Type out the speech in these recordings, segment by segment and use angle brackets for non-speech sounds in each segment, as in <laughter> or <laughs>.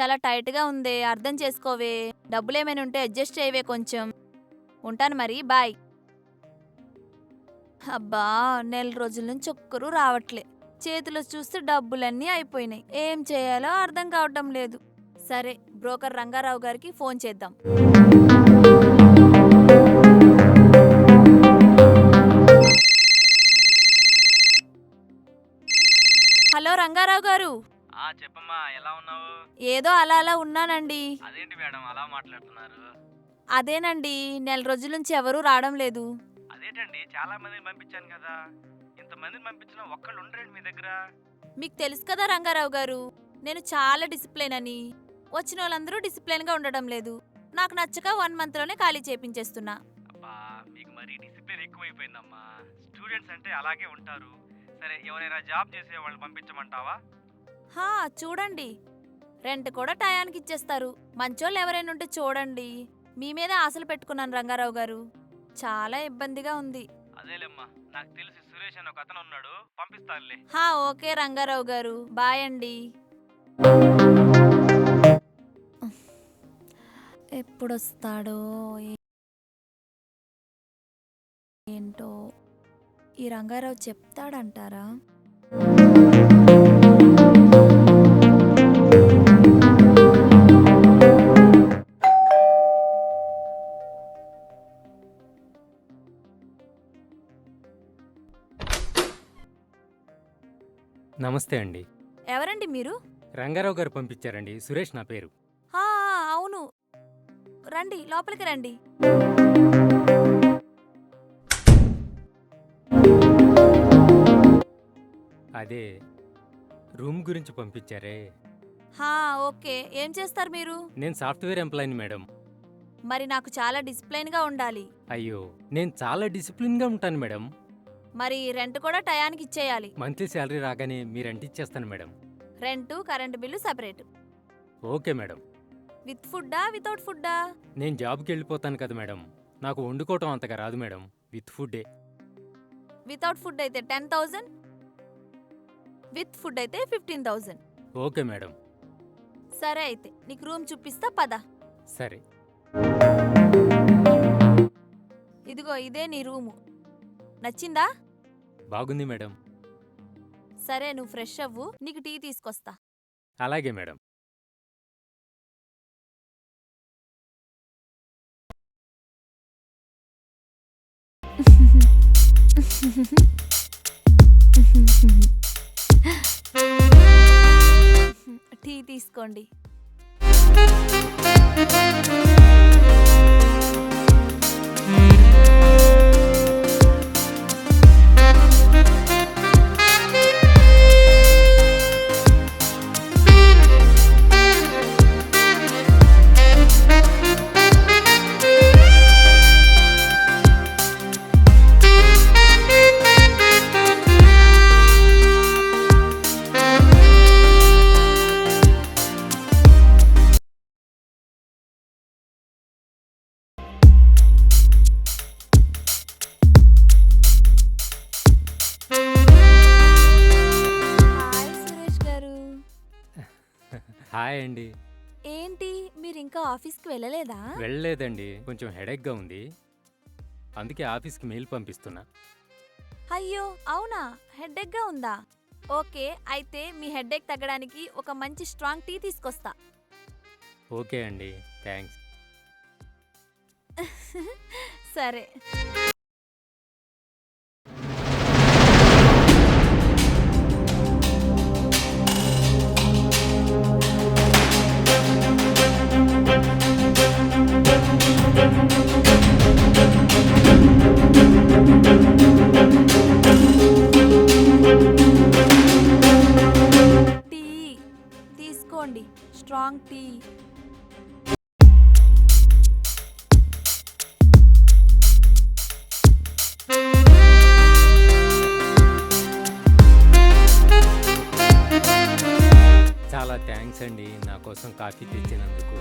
చాలా టైట్గా ఉందే అర్థం చేసుకోవే. డబ్బులు ఏమైనా ఉంటే అడ్జస్ట్ చేయవే కొంచెం. ఉంటాను మరి బాయ్. అబ్బా నెల రోజుల నుంచి ఒక్కరూ రావట్లే. చేతిలో చూస్తే డబ్బులన్నీ అయిపోయినాయి. ఏం చేయాలో అర్థం కావటం లేదు. సరే బ్రోకర్ రంగారావు గారికి ఫోన్ చేద్దాం. హలో రంగారావు గారు. ఆ చెప్పమ్మా ఎలా ఉన్నావు? ఏదో అలా అలా ఉన్నానండి. అదేంటి మేడం అలా మాట్లాడుతున్నారు? అదేనండి నెల రోజుల నుంచి ఎవరూ రావడం లేదు. అదేంటండి చాలా మందిని పంపించాను కదా. ఇంతమందిని పంపించిన ఒక్కళ్ళు ఉండరండి మీ దగ్గర. మీకు తెలుసు కదా రంగారావు గారు నేను చాలా డిసిప్లిన్ అని. వచ్చిన వాళ్ళందరూ డిసిప్లిన్గా ఉండడం లేదు. నాకు నచ్చక వన్ మంత్లోనే ఖాళీ చేపించేస్తున్నా. అబ్బా మీకు మరీ డిసిప్లిన్ ఎక్కువైపోయిందమ్మా. స్టూడెంట్స్ అంటే అలాగే ఉంటారు. సరే ఎవరైనా జాబ్ చేసే వాళ్ళు పంపించమంటావా? హా చూడండి. రెంట్ కూడా టయానికి ఇచ్చేస్తారు. మంచోళ్ళు ఎవరైనా ఉంటే చూడండి. మీ మీద ఆశలు పెట్టుకున్నాను రంగారావు గారు. చాలా ఇబ్బందిగా ఉంది. అదేలేమ్మా నాకు తెలిసి సురేష్ అని ఒక అతను ఉన్నాడు. పంపిస్తానులే. హా ఓకే రంగారావు గారు. బాయ్ అండి. ఎప్పుడొస్తాడో ఏ- ఏంటో ఈ రంగారావు చెప్తాడంటారా? నమస్తే అండి. ఎవరండి మీరు? రంగారావు గారు పంపించారండి. సురేష్ నా పేరు. రండి లోపలికి రండి. అదే రూమ్ గురించి పంపించారే. హా ఓకే. ఏం చేస్తారు మీరు? నేను సాఫ్ట్వేర్ ఎంప్లాయీని మేడం. మరి నాకు చాలా డిసిప్లైన్గా ఉండాలి. అయ్యో నేను చాలా డిసిప్లిన్గా ఉంటాను మేడం. మరి రెంట్ కూడా టయానికి ఇచ్చేయాలి. మంత్లీ శాలరీ రాగానే మీరు రెంట్ ఇచ్చేస్తాను madam. Rent current bill separate. Okay madam. With ఫుడ్డా without ఫుడ్డా? నేను జాబ్కి వెళ్ళిపోతాను కదా మేడం. నాకు వండుకోవటం అంతగా రాదు మేడం. విత్ ఫుడ్డే. వితౌట్ ఫుడ్ అయితే టెన్ థౌజండ్. విత్ ఫుడ్ అయితే ఫిఫ్టీన్ థౌజండ్. Okay madam. సరే అయితే నీకు రూమ్ చూపిస్తా పద. సరే. ఇదిగో ఇదే నీ రూము. నచ్చిందా? బాగుంది మేడం. సరే నువ్వు ఫ్రెష్ అవ్వు. నీకు టీ తీసుకొస్తా. అలాగే మేడం. <laughs> టీ తీసుకోండి. హాయ్ అండి ఏంటి మీరు ఇంకా ఆఫీస్కి వెళ్ళలేదా? వెళ్ళలేదండి కొంచెం హెడేక్గా ఉంది. అందుకే ఆఫీస్కి మెయిల్ పంపిస్తున్నా. అయ్యో అవునా? హెడ్ఏక్గా ఉందా? ఓకే అయితే మీ హెడ్ఏక్ తగ్గడానికి ఒక మంచి స్ట్రాంగ్ టీ తీసుకొస్తా. ఓకే అండి థ్యాంక్స్. సరే. నా కోసం కాఫీ తెచ్చినందుకు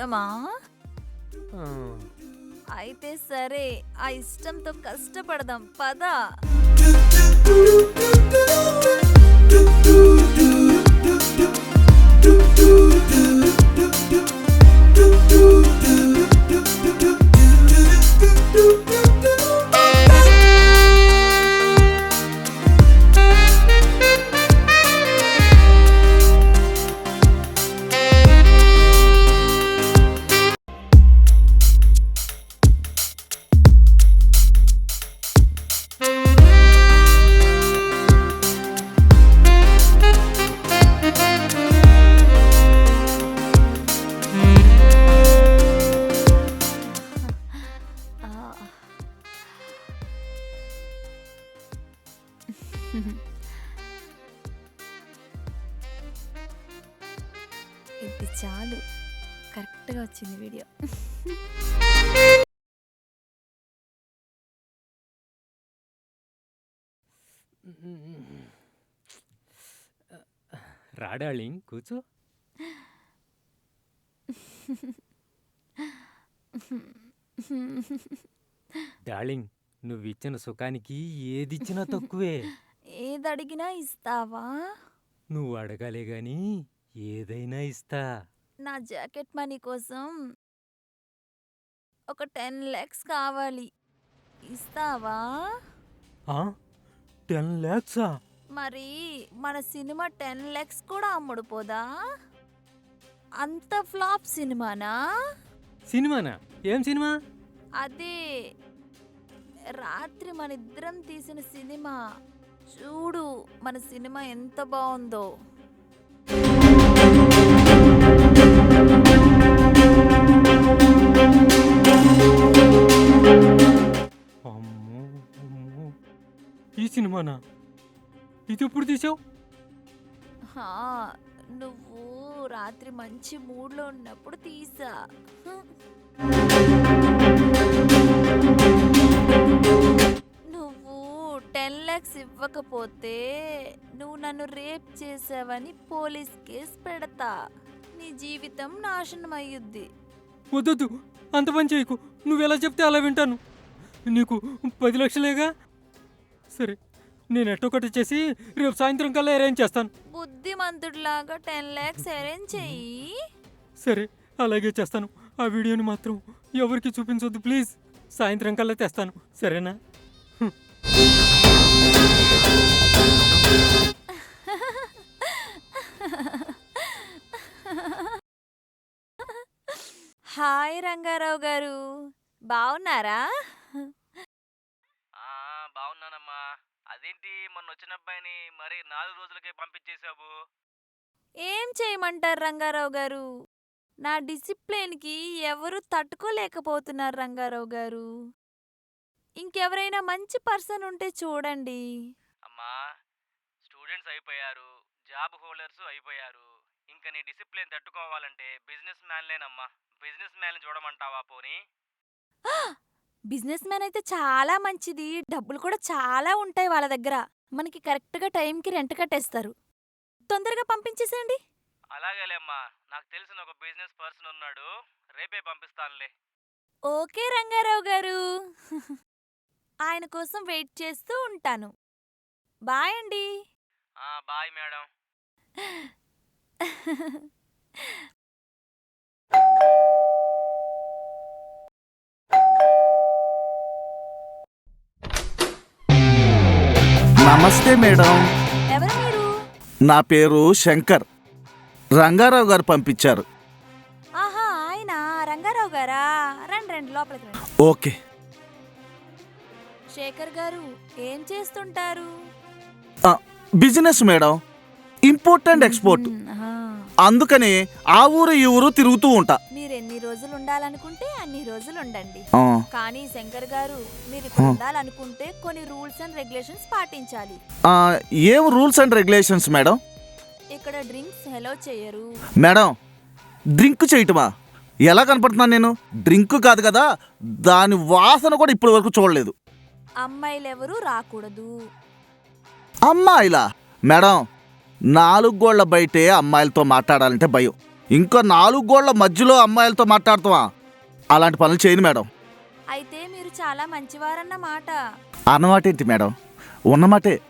ఇష్టమా? ఆ, అయితే సరే ఆ ఇష్టంతో కష్టపడదాం. పద. ఆ. రా డార్లింగ్ కూర్చో. డార్లింగ్ నువ్వు ఇచ్చిన సుఖానికి ఏదిచ్చినా తక్కువే. ఏది అడిగినా ఇస్తావా? నువ్వు అడగాలే గాని ఏదైనా ఇస్తా. నా జాకెట్ మనీ కోసం ఒక టెన్ ల్యాక్స్ కావాలి. ఇస్తావా? టెన్ ల్యాక్సా మరి మన సినిమా టెన్ ల్యాక్స్ కూడా అమ్ముడుపోదా? అంత ఫ్లాప్ సినిమానా? సినిమానా? ఏం సినిమా? అదే రాత్రి మన ఇద్దరం తీసిన సినిమా. చూడు మన సినిమా ఎంత బాగుందో. ఈ సినిమానా? ఇది ఎప్పుడు తీసావు? హా, నువ్వు రాత్రి మంచి మూడ్లో ఉన్నప్పుడు తీసా. నువ్వు టెన్ ల్యాక్స్ ఇవ్వకపోతే నువ్వు నన్ను రేప్ చేసావని పోలీస్ కేసు పెడతా. నీ జీవితం నాశనం అయ్యుద్ది. వద్దొద్దు అంత పని చేయకు. నువ్వు ఎలా చెప్తే అలా వింటాను. నీకు పది లక్షలేగా? సరే నేను ఎట్టొకటి చేసి రేపు సాయంత్రం కల్లా అరేంజ్ చేస్తాను. బుద్ధిమంతుడిలాగా టెన్ ల్యాక్స్ అరేంజ్ చెయ్యి. సరే అలాగే చేస్తాను. ఆ వీడియోని మాత్రం ఎవరికి చూపించొద్దు ప్లీజ్. సాయంత్రం కల్లా తెస్తాను. సరేనా? హాయ్ రంగారావు గారు. బాగున్నారా ఆ, బాగున్నానమ్మా అదేంటి మొన్న వచ్చిన అబ్బాయిని మరి నాలుగు రోజులకే పంపించేశావు? ఏం చేయమంటారు రంగారావు గారు? నా డిసిప్లిన్కి ఎవరు తట్టుకోలేకపోతున్నారు రంగారావు గారు. ఇంకెవరైనా మంచి పర్సన్ ఉంటే చూడండి. అమ్మా స్టూడెంట్స్ అయిపోయారు జాబ్ హోల్డర్స్ అయిపోయారు. ఇంకా నీ డిసిప్లిన్ తట్టుకోవాలంటే బిజినెస్ మ్యాన్లేనమ్మా. బిజినెస్ మ్యాన్ చూడమంటావా పోనీ? బిజినెస్ మ్యాన్ అయితే చాలా మంచిది. డబ్బులు కూడా చాలా ఉంటాయి వాళ్ళ దగ్గర. మనకి కరెక్ట్గా టైంకి రెంట్ కట్టేస్తారు. తొందరగా పంపించేసేయండి. అలాగేలేమ్మా నాకు తెలిసిన ఒక బిజినెస్ పర్సన్ ఉన్నాడు. రేపే పంపిస్తానులే. ఓకే రంగారావు గారు. ఆయన కోసం వెయిట్ చేస్తూ ఉంటాను. బాయ్ అండి. Bye madam. <laughs> నమస్తే మేడం. ఎవరు మీరు? నా పేరు శంకర్. రంగారావు గారు పంపించారు. ఆహా ఆయన రంగారావు గారా? రండి రండి లోపలికి రండి. ఓకే. శేఖర్ గారు ఏం చేస్తుంటారు? ఆ, business madam. Import and export. అందుకని ఆ ఊరు ఈ ఊరు తిరుగుతూ ఉంటా. మీరు ఎన్ని రోజులు ఉండాలనుకుంటే అన్ని రోజులు ఉండండి. కానీ శంకర్ గారు మీరు ఇక్కడ ఉండాలనుకుంటే కొన్ని రూల్స్ అండ్ రెగ్యులేషన్స్ పాటించాలి. ఆ, ఏం రూల్స్ అండ్ రెగ్యులేషన్స్ మేడం? ఇక్కడ డ్రింక్స్ హెలో చేయరు. మేడం డ్రింక్ చేయటమా? ఎలా కనపడుతున్నాను నేను? డ్రింక్ కాదు కదా దాని వాసన కూడా ఇప్పటి వరకు చూడలేదు. అమ్మాయిలెవరూ రాకూడదు. అమ్మాయిలా? మేడం నాలుగు గోళ్ళ బయటే అమ్మాయిలతో మాట్లాడాలంటే భయం. ఇంకా నాలుగు గోళ్ళ మధ్యలో అమ్మాయిలతో మాట్లాడుతావా? అలాంటి పనులు చేయను మేడం. అయితే మీరు చాలా మంచివారన్న మాట అన్నమాట ఏంటి మేడం? ఉన్నమాటే.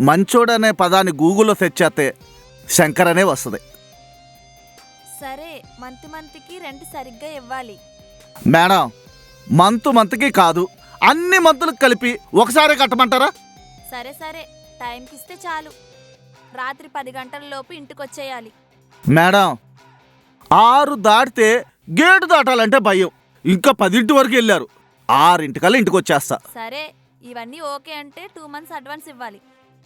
మంచోడు అనే పదాన్ని గూగుల్లో సెర్చ్ చేస్తే శంకర్ అనే వస్తుంది. సరే మంత్ మంత్కి రెంట్ సరిగ్గా ఇవ్వాలి. మేడం మంత్ మంత్కి కాదు అన్ని మంతులకు కలిపి ఒకసారి కట్టమంటారా? సరే సరే. టైంకి ఇస్తే చాలు. రాత్రి పది గంటల లోపు ఇంటికి వచ్చేయాలి మేడం ఆరు దాటితే గేటు దాటాలంటే భయం. ఇంకా పదింటి వరకు వెళ్ళారు. ఆరింటికల్లా ఇంటికి వచ్చేస్తా సరే ఇవన్నీ ఓకే అంటే టూ మంత్స్ అడ్వాన్స్ ఇవ్వాలి.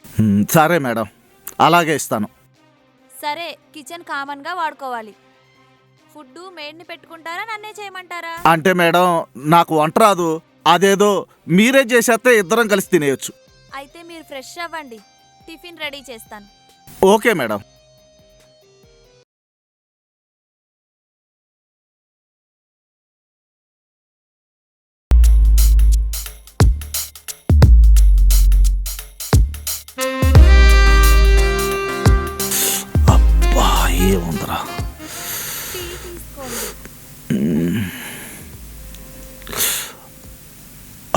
హ్మ్, సరే మేడం. అలాగే ఇస్తాను. సరే కిచెన్ కామన్గా వాడుకోవాలి. ఫుడ్ మెయిడ్ని పెట్టుకుంటారా నన్నే చేయమంటారా? అంటే మేడం నాకు వంట రాదు. అదేదో మీరే చేసేస్తే ఇద్దరం కలిసి తినేయొచ్చు. అయితే మీరు ఫ్రెష్ అవ్వండి. టిఫిన్ రెడీ చేస్తాను. Okay madam. అబ్బా ఏముందరా? టీ తీసుకోండి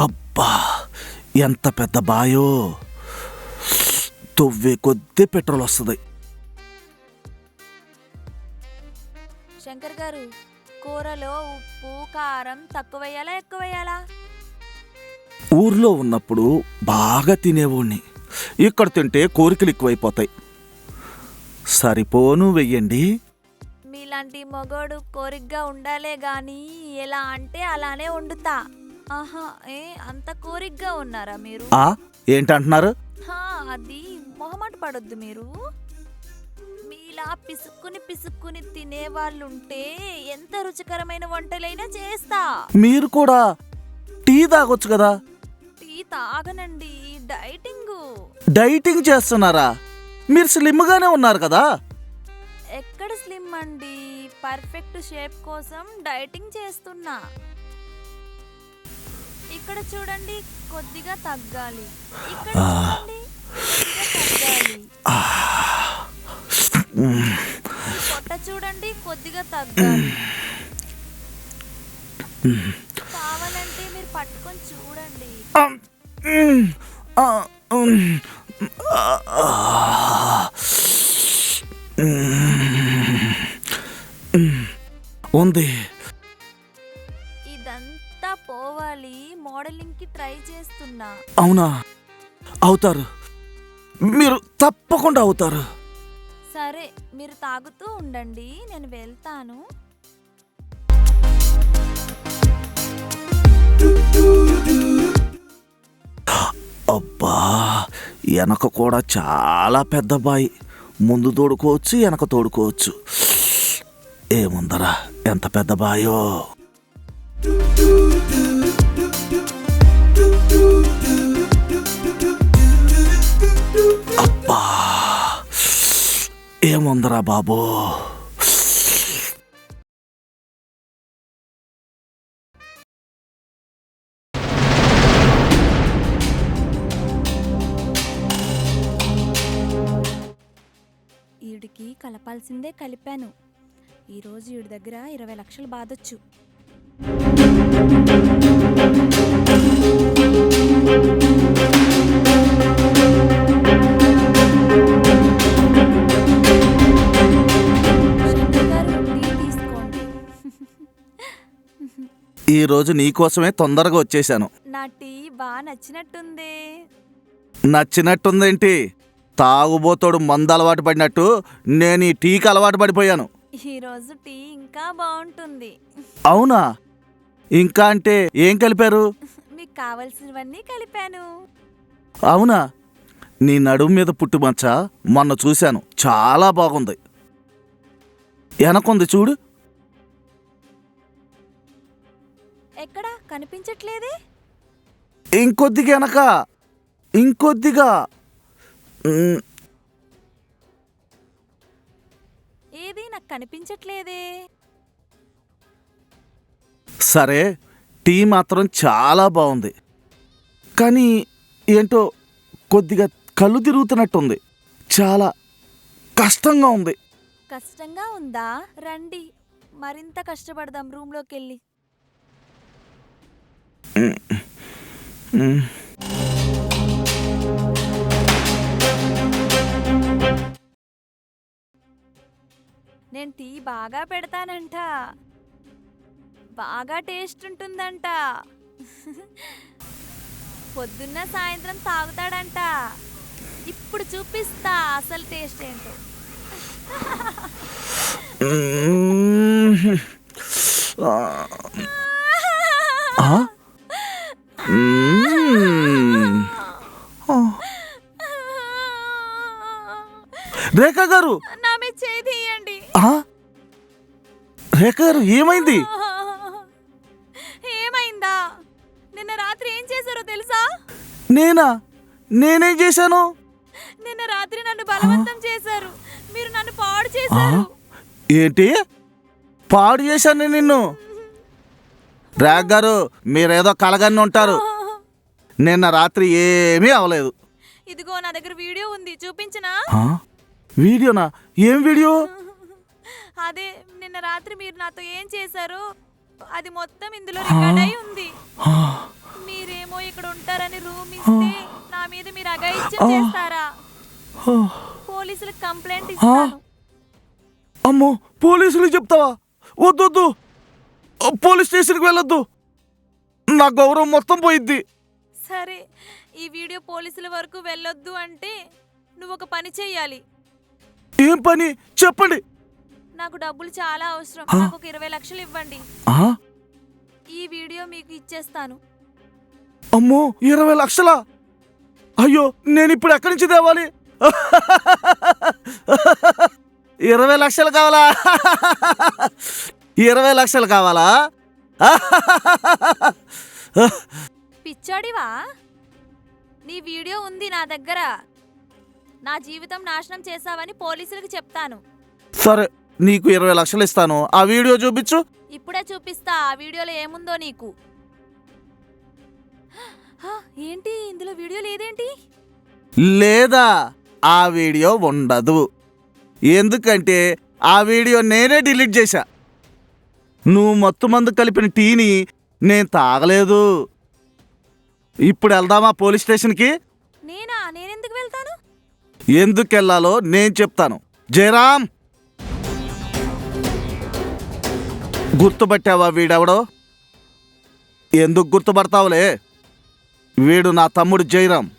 అబ్బా ఎంత పెద్ద బాయో. తొవ్వే కొద్దీ పెట్రోల్ వస్తుంది. శంకర్ గారు కూరలో ఉప్పు కారం తక్కువ వేయాలా ఎక్కువ వేయాలా ఊర్లో ఉన్నప్పుడు బాగా తినేవాణ్ణి. ఇక్కడ తింటే కోరికలు ఎక్కువైపోతాయి. సరిపోను వెయ్యండి. మీలాంటి మొగోడు కోరికగా ఉండాలే గాని ఎలా అంటే అలానే వండుతా. ఆహా ఏ అంత కోరికగా ఉన్నారా మీరు? ఆ ఏంటంటున్నారు? అది మొహమాట పడొద్దు మీరు. మీలా పిసుక్కుని పిసుక్కుని తినేవాళ్ళుంటే ఎంత రుచికరమైన వంటలైనా చేస్తా. మీరు కూడా టీ తాగొచ్చు కదా? Tea తాగనండి dieting. డైటింగ్ చేస్తున్నారా? మీరు స్లిమ్గానే ఉన్నారు కదా? ఎక్కడ స్లిమ్ అండి? పర్ఫెక్ట్ షేప్ కోసం డైటింగ్ చేస్తున్నా. ఇక్కడ చూడండి కొద్దిగా తగ్గాలి. ఇక్కడ చూడండి కొద్దిగా తగ్గాలి. పొట్ట చూడండి కొద్దిగా తగ్గాలి. కావాలంటే మీరు పట్టుకొని చూడండి. ఉంది. అవునా? అవుతారు. మీరు తప్పకుండా అవుతారు. సరే మీరు తాగుతూ ఉండండి నేను వెళ్తాను. అబ్బా వెనక కూడా చాలా పెద్ద బాయి. ముందు తోడుకోవచ్చు వెనక తోడుకోవచ్చు. ఏముందరా ఎంత పెద్ద బాయో. ఏముందరా బాబు? ఈడికి కలపాల్సిందే కలిపాను. ఈరోజు ఈడి దగ్గర ఇరవై లక్షలు బాధొచ్చు. ఈ రోజు నీకోసమే తొందరగా వచ్చేసాను నా టీ బాగా నచ్చినట్టుంది. నచ్చినట్టుందేంటి? తాగుబోతోడు మందు అలవాటు పడినట్టు నేను ఈ టీకి అలవాటు పడిపోయాను. ఈరోజు టీ ఇంకా బాగుంటుంది. అవునా? ఇంకా అంటే ఏం కలిపారు? మీకు కావలసినవన్నీ కలిపాను. అవునా? నీ నడుము మీద పుట్టుమచ్చ మొన్న చూశాను. చాలా బాగుంది. వెనకుంది చూడు. ఎక్కడా? కనిపించట్లేదే? ఇంకొద్దిగా వెనక. ఇంకొద్దిగా. ఏది? నాకు కనిపించట్లేదే. సరే టీ మాత్రం చాలా బాగుంది. కానీ ఏంటో కొద్దిగా కళ్ళు తిరుగుతున్నట్టుంది. చాలా కష్టంగా ఉంది. కష్టంగా ఉందా? రండి. మరింత కష్టపడదాం. రూమ్లోకి వెళ్ళి. నేను టీ బాగా పెడతానంట. బాగా టేస్ట్ ఉంటుందంట. పొద్దున్న సాయంత్రం తాగుతాడంట. ఇప్పుడు చూపిస్తా అసలు టేస్ట్ ఏంటో. ఉమ్. రేఖ గారు? రేఖ గారు ఏమైంది? ఏమైందా? నిన్న రాత్రి ఏం చేశారో తెలుసా? నేనా? నేనేం చేశాను? నిన్న రాత్రి నన్ను బలవంతం చేశారు. మీరు నన్ను పాడు? చేశారు. ఏంటి? పాడు చేశాను నిన్ను? రేఖ గారు మీరేదో కలగని ఉంటారు. నిన్న రాత్రి ఏమీ అవలేదు. ఇదిగో నా దగ్గర వీడియో ఉంది చూపించనా? వీడియోనా? ఏం వీడియో? అదే నిన్న రాత్రి మీరు నాతో ఏం చేశారు? అది మొత్తం ఇందులో రికార్డ్ అయి ఉంది. మీరేమో ఇక్కడ ఉంటారని రూమ్ ఇస్తే నా మీద మీరు అగాయిత్యం చేస్తారా. పోలీసులకు కంప్లైంట్ ఇస్తాను. అమ్మో పోలీసులు చెప్తావా? వద్దొద్దు. పోలీస్ స్టేషన్కి వెళ్ళొద్దు. నా గౌరవం మొత్తం పోయిద్ది. సరే ఈ వీడియో పోలీసుల వరకు వెళ్ళొద్దు అంటే నువ్వు ఒక పని చెయ్యాలి. ఏం పని? చెప్పండి. నాకు డబ్బులు చాలా అవసరం? నాకు ఒక ఇరవై లక్షలు ఇవ్వండి? ఈ వీడియో మీకు ఇచ్చేస్తాను. అమ్మో ఇరవై లక్షలా? అయ్యో నేను ఇప్పుడు ఎక్కడి నుంచి తేవాలి? ఇరవై లక్షలు కావాలా? ఇరవై లక్షలు కావాలా? పిచ్చోడివా? నీ వీడియో ఉంది నా దగ్గర. నా జీవితం నాశనం చేశావని పోలీసులకు చెప్తాను. సరే నీకు ఇరవై లక్షలు ఇస్తాను. ఆ వీడియో చూపించు. ఇప్పుడే చూపిస్తా ఆ వీడియోలో ఏముందో నీకు. హ, ఏంటి ఇందులో వీడియో లేదేంటి? లేదా ఆ వీడియో ఉండదు. ఎందుకంటే ఆ వీడియో నేనే డిలీట్ చేశా. నువ్వు మత్తు మందు కలిపిన టీని నేను తాగలేదు. ఇప్పుడు వెళ్దామా పోలీస్ స్టేషన్కి? నేనా? నేనెందుకు వెళ్తాను? ఎందుకు వెళ్ళాలో నేను చెప్తాను. జయరాం! గుర్తుపట్టావా వీడెవడో? ఎందుకు గుర్తుపడతావులే? వీడు నా తమ్ముడు జయరాం.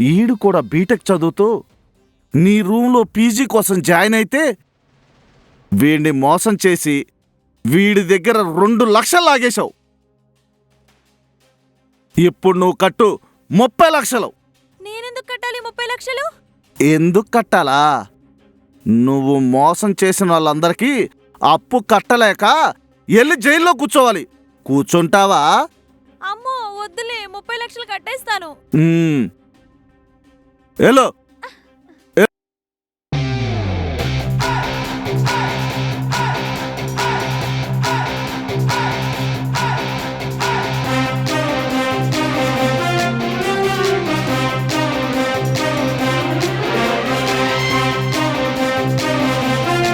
ఈడు కూడా బీటెక్ చదువుతూ నీ రూమ్లో పీజీ కోసం జాయిన్ అయితే వీడిని మోసం చేసి వీడి దగ్గర రెండు లక్షలు లాగేశావు. ఇప్పుడు నువ్వు కట్టు ముప్పై లక్షలు. నేనెందుకు కట్టాలి ముప్పై లక్షలు? ఎందుకు కట్టాలా? నువ్వు మోసం చేసిన వాళ్ళందరికీ అప్పు కట్టలేక వెళ్ళి జైల్లో కూర్చోవాలి. కూర్చుంటావా? అమ్మో వద్దులే ముప్పై లక్షలు కట్టేస్తాను. వెళ్ళు